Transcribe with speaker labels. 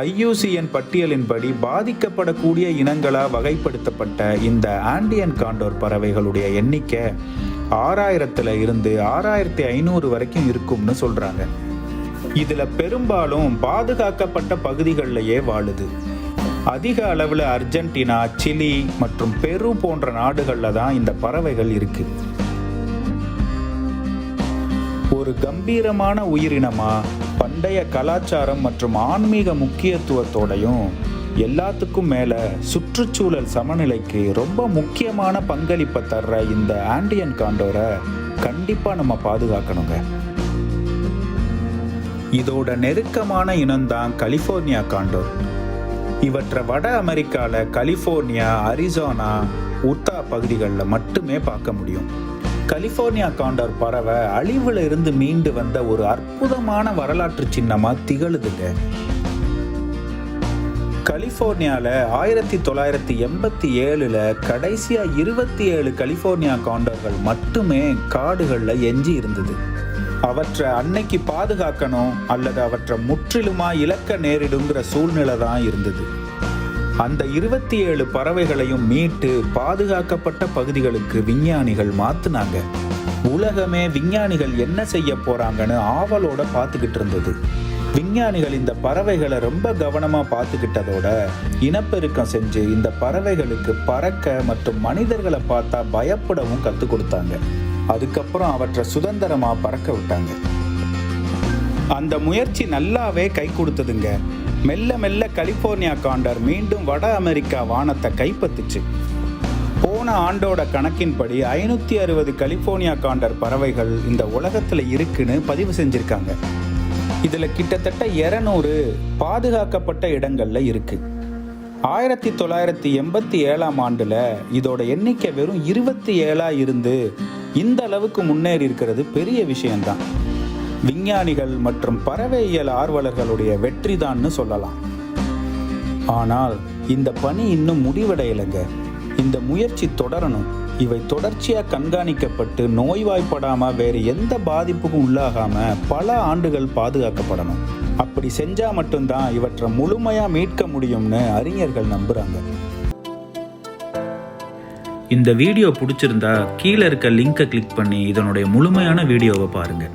Speaker 1: IUCN பட்டியலின்படி பாதிக்கப்படக்கூடிய இனங்களாக வகைப்படுத்தப்பட்ட இந்த ஆண்டியன் காண்டோர் பறவைகளுடைய எண்ணிக்கை ஆறாயிரத்துல இருந்து ஆறாயிரத்தி ஐநூறு வரைக்கும் இருக்கும்னு சொல்றாங்க. இதுல பெரும்பாலும் பாதுகாக்கப்பட்ட பகுதிகளிலேயே வாழுது. அதிக அளவில் அர்ஜென்டினா சிலி மற்றும் பெரு போன்ற நாடுகளில் தான் இந்த பறவைகள் இருக்கு. ஒரு கம்பீரமான உயிரினமா பண்டைய கலாச்சாரம் மற்றும் ஆன்மீக முக்கியத்துவத்தோடையும் எல்லாத்துக்கும் மேலே சுற்றுச்சூழல் சமநிலைக்கு ரொம்ப முக்கியமான பங்களிப்பை தர்ற இந்த ஆண்டியன் காண்டோரை கண்டிப்பாக நம்ம பாதுகாக்கணுங்க. இதோட நெருக்கமான இனம்தான் கலிஃபோர்னியா காண்டோர். இவற்றை வட அமெரிக்காவில் கலிஃபோர்னியா அரிசோனா உத்தா பகுதிகளில் மட்டுமே பார்க்க முடியும். கலிஃபோர்னியா காண்டோர் பறவை அழிவுல இருந்து மீண்டு வந்த ஒரு அற்புதமான வரலாற்று சின்னமா திகழுதுங்க. கலிஃபோர்னியாவில் ஆயிரத்தி தொள்ளாயிரத்தி எண்பத்தி ஏழில் கடைசியாக இருபத்தி ஏழு கலிஃபோர்னியா காண்டர்கள் மட்டுமே காடுகளில் எஞ்சி இருந்தது. அவற்றை அன்னைக்கு பாதுகாக்கணும் அல்லது அவற்றை முற்றிலுமா இழக்க நேரிடுங்கிற சூழ்நிலை தான் இருந்தது. அந்த இருபத்தி ஏழு பறவைகளையும் மீட்டு பாதுகாக்கப்பட்ட பகுதிகளுக்கு விஞ்ஞானிகள் மாத்துனாங்க. உலகமே விஞ்ஞானிகள் என்ன செய்ய போறாங்கன்னு ஆவலோட பார்த்துக்கிட்டு இருந்தது. விஞ்ஞானிகள் இந்த பறவைகளை ரொம்ப கவனமாக பார்த்துக்கிட்டதோட இனப்பெருக்கம் செஞ்சு இந்த பறவைகளுக்கு பறக்க மற்றும் மனிதர்களை பார்த்தா பயப்படவும் கற்றுக் கொடுத்தாங்க. அதுக்கப்புறம் அவற்றை சுதந்திரமாக பறக்க விட்டாங்க. அந்த முயற்சி நல்லாவே கை கொடுத்ததுங்க. மெல்ல மெல்ல கலிஃபோர்னியா காண்டர் மீண்டும் வட அமெரிக்கா வானத்தை கைப்பற்றுச்சு. போன ஆண்டோட கணக்கின்படி ஐநூற்றி அறுபது கலிஃபோர்னியா காண்டர் பறவைகள் இந்த உலகத்தில் இருக்குன்னு பதிவு செஞ்சுருக்காங்க. இதில் கிட்டத்தட்ட இரநூறு பாதுகாக்கப்பட்ட இடங்கள்ல இருக்கு. ஆயிரத்தி தொள்ளாயிரத்தி எண்பத்தி ஏழாம் ஆண்டில் இதோட எண்ணிக்கை வெறும் இருபத்தி ஏழா இருந்து இந்த அளவுக்கு முன்னேறி இருக்கிறது பெரிய விஷயம்தான். விஞ்ஞானிகள் மற்றும் பறவையியல் ஆர்வலர்களுடைய வெற்றிதான்னு சொல்லலாம். ஆனால் இந்த பணி இன்னும் முடிவடையலைங்க. இந்த முயற்சி தொடரணும். இவை தொடர்ச்சியாக கண்காணிக்கப்பட்டு நோய்வாய்ப்படாமல் வேறு எந்த பாதிப்புக்கும் உள்ளாகாமல் பல ஆண்டுகள் பாதுகாக்கப்படணும். அப்படி செஞ்சால் மட்டும்தான் இவற்றை முழுமையாக மீட்க முடியும்னு அறிஞர்கள் நம்புகிறாங்க இந்த வீடியோ பிடிச்சிருந்தா கீழே இருக்க லிங்கை கிளிக் பண்ணி இதனுடைய முழுமையான வீடியோவை பாருங்கள்